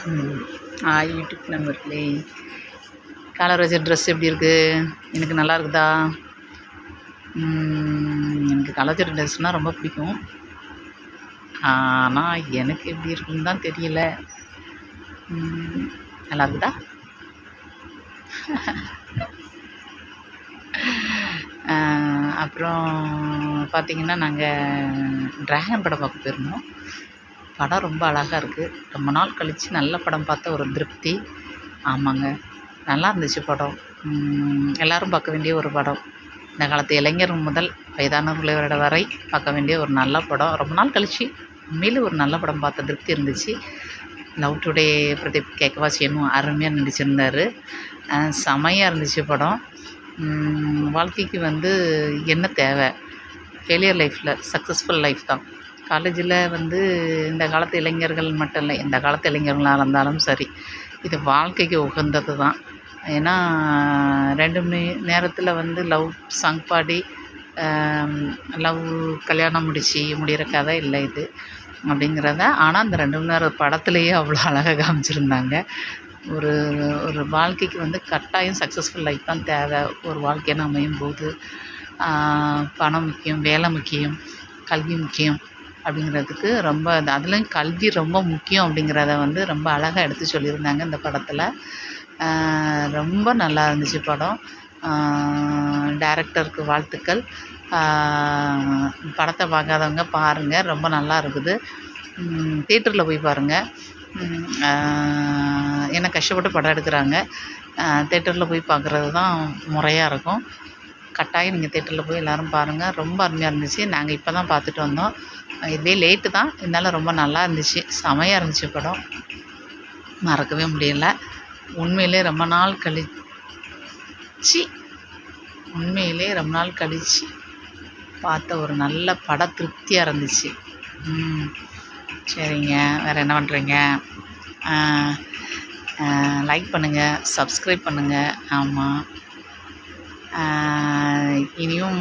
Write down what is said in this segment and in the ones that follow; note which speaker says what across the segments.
Speaker 1: Hi YouTube நண்பர்களே வச்ச dress எப்படி இருக்குது எனக்கு நல்லா இருக்குதா? எனக்கு கலாச்சார ட்ரெஸ்னால் ரொம்ப பிடிக்கும். ஆனால் எனக்கு எப்படி இருக்குன்னு தான் தெரியல. நல்லா இருக்குதா? அப்புறம் பார்த்தீங்கன்னா நாங்கள் ட்ராகன் படம் பார்க்க போயிருந்தோம். படம் ரொம்ப அழகாக இருக்குது ரொம்ப நாள் கழித்து நல்ல படம் பார்த்த ஒரு திருப்தி. ஆமாங்க. நல்லா இருந்துச்சு படம். எல்லோரும் எல்லாரும் பார்க்க வேண்டிய ஒரு படம். இந்த காலத்து இளைஞர் முதல் வயதானவர்களோட வரை பார்க்க வேண்டிய ஒரு நல்ல படம். ரொம்ப நாள் கழித்து உண்மையிலே ஒரு நல்ல படம் பார்த்த திருப்தி இருந்துச்சு. லவ் டுடே பிரதீப் கேட்கவா செய்யணும் அருமையாக நடிச்சிருந்தார். செமையாக இருந்துச்சு படம். வாழ்க்கைக்கு வந்து என்ன தேவை? ஃபெயிலியர் லைஃப்பில் சக்ஸஸ்ஃபுல் லைஃப் தான். காலேஜில் வந்து இந்த காலத்து இளைஞர்கள் மட்டும் இல்லை இந்த காலத்து இளைஞர்களாக இருந்தாலும் சரி இது வாழ்க்கைக்கு உகந்தது தான். ஏன்னா ரெண்டு மணி நேரத்தில் வந்து லவ் சாங் பாடி லவ் கல்யாணம் முடிச்சு முடிகிற கதை இல்லை இது அப்படிங்கிறத. ஆனால் அந்த ரெண்டு மணி நேரம் படத்துலேயே அவ்வளோ அழகாக காமிச்சிருந்தாங்க. ஒரு ஒரு வாழ்க்கைக்கு வந்து கட்டாயம் சக்ஸஸ்ஃபுல் லைஃப் தான் தேவை. ஒரு வாழ்க்கையை அமையும் போது பணம் முக்கியம் வேலை முக்கியம் கல்வி முக்கியம் அப்படிங்கிறதுக்கு ரொம்ப அதுலேயும் கல்வி ரொம்ப முக்கியம் அப்படிங்கிறத வந்து ரொம்ப அழகாக எடுத்து சொல்லியிருந்தாங்க இந்த படத்தில். ரொம்ப நல்லா இருந்துச்சு படம். டேரக்டருக்கு வாழ்த்துக்கள். படத்தை பார்க்காதவங்க பாருங்கள் ரொம்ப நல்லா இருக்குது. தேட்டரில் போய் பாருங்கள் ஏன்னா கஷ்டப்பட்டு படம் எடுக்கிறாங்க. தேட்டரில் போய் பார்க்குறது தான் முறையாக இருக்கும். கட்டாயம் நீங்கள் தேட்டரில் போய் எல்லோரும் பாருங்கள் ரொம்ப அருமையாக இருந்துச்சு. நாங்கள் இப்போ தான் பார்த்துட்டு வந்தோம். இதே லேட்டு தான். இருந்தாலும் ரொம்ப நல்லா இருந்துச்சு. செமையாக இருந்துச்சு படம். மறக்கவே முடியல. உண்மையிலே ரொம்ப நாள் கழிச்சு உண்மையிலே ரொம்ப நாள் கழிச்சு பார்த்த ஒரு நல்ல பட திருப்தியாக இருந்துச்சு. ம். சரிங்க. வேறு என்ன பண்ணுறீங்க லைக் பண்ணுங்கள் சப்ஸ்கிரைப் பண்ணுங்கள் ஆமாம் இனியும்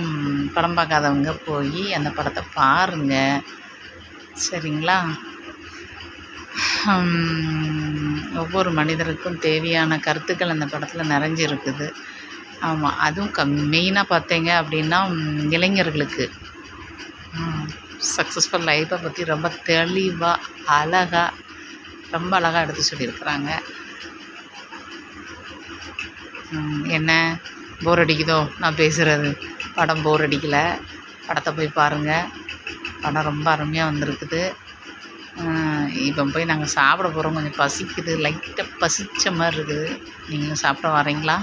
Speaker 1: படம் பார்க்காதவங்க போய் அந்த படத்தை பாருங்கள் சரிங்களா? ஒவ்வொரு மனிதருக்கும் தேவையான கருத்துக்கள் அந்த படத்தில் நிறைஞ்சிருக்குது. ஆமாம் அதுவும் க மெயினாக பார்த்தீங்க அப்படின்னா இளைஞர்களுக்கு. சக்ஸஸ்ஃபுல் லைஃப்பை பற்றி ரொம்ப தெளிவாக அழகாக ரொம்ப அழகாக எடுத்து சொல்லியிருக்கிறாங்க. என்ன? போர் அடிக்குதோ? நான் பேசுகிறது படம் போர் அடிக்கலை. படத்தை போய் பாருங்கள் படம் ரொம்ப அருமையாக வந்திருக்குது. இப்போ போய் நாங்கள் சாப்பிட போகிறோம் கொஞ்சம் பசிக்குது. லைட்டாக பசித்த மாதிரி இருக்குது. நீங்களும் சாப்பிட வரீங்களா?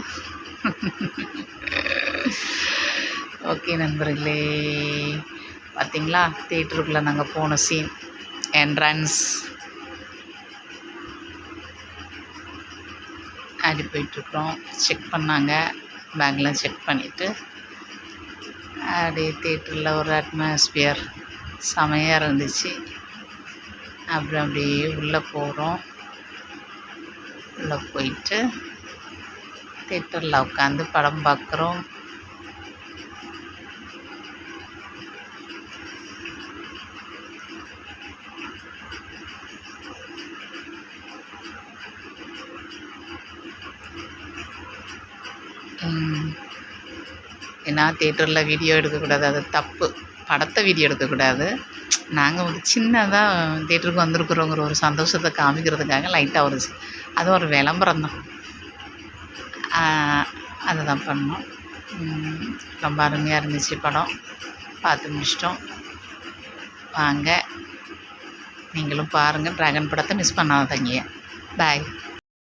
Speaker 1: ஓகே நண்பர்களே. பார்த்தீங்களா தேட்டருக்குள்ளே நாங்கள் போன சீன் என்ட்ரன்ஸ் ஆடி போயிட்டுருக்குறோம் செக் பண்ணாங்க. பேக்லாம் செக் பண்ணிவிட்டு அப்படியே தேட்டரில் ஒரு அட்மாஸ்பியர் செமையாக இருந்துச்சு. அப்புறம் அப்படியே உள்ளே போகிறோம் உள்ளே போயிட்டு தேட்டரில் உட்காந்து படம் பார்க்குறோம். ஏன்னா தேட்டரில் வீடியோ எடுக்கக்கூடாது. அது தப்பு. படத்தை வீடியோ எடுக்கக்கூடாது. நாங்கள் ஒரு சின்னதாக தேட்டருக்கு வந்திருக்கிறோங்கிற ஒரு சந்தோஷத்தை காமிக்கிறதுக்காக லைட்டாக ஒரு அது ஒரு விளம்பரம் தான். அதை தான் பண்ணோம். ரொம்ப அருமையாக இருந்துச்சு படம். பார்த்து முடிச்சிட்டோம். வாங்க. நீங்களும் பாருங்கள் ட்ராகன் படத்தை மிஸ் பண்ணாதீங்க. பாய்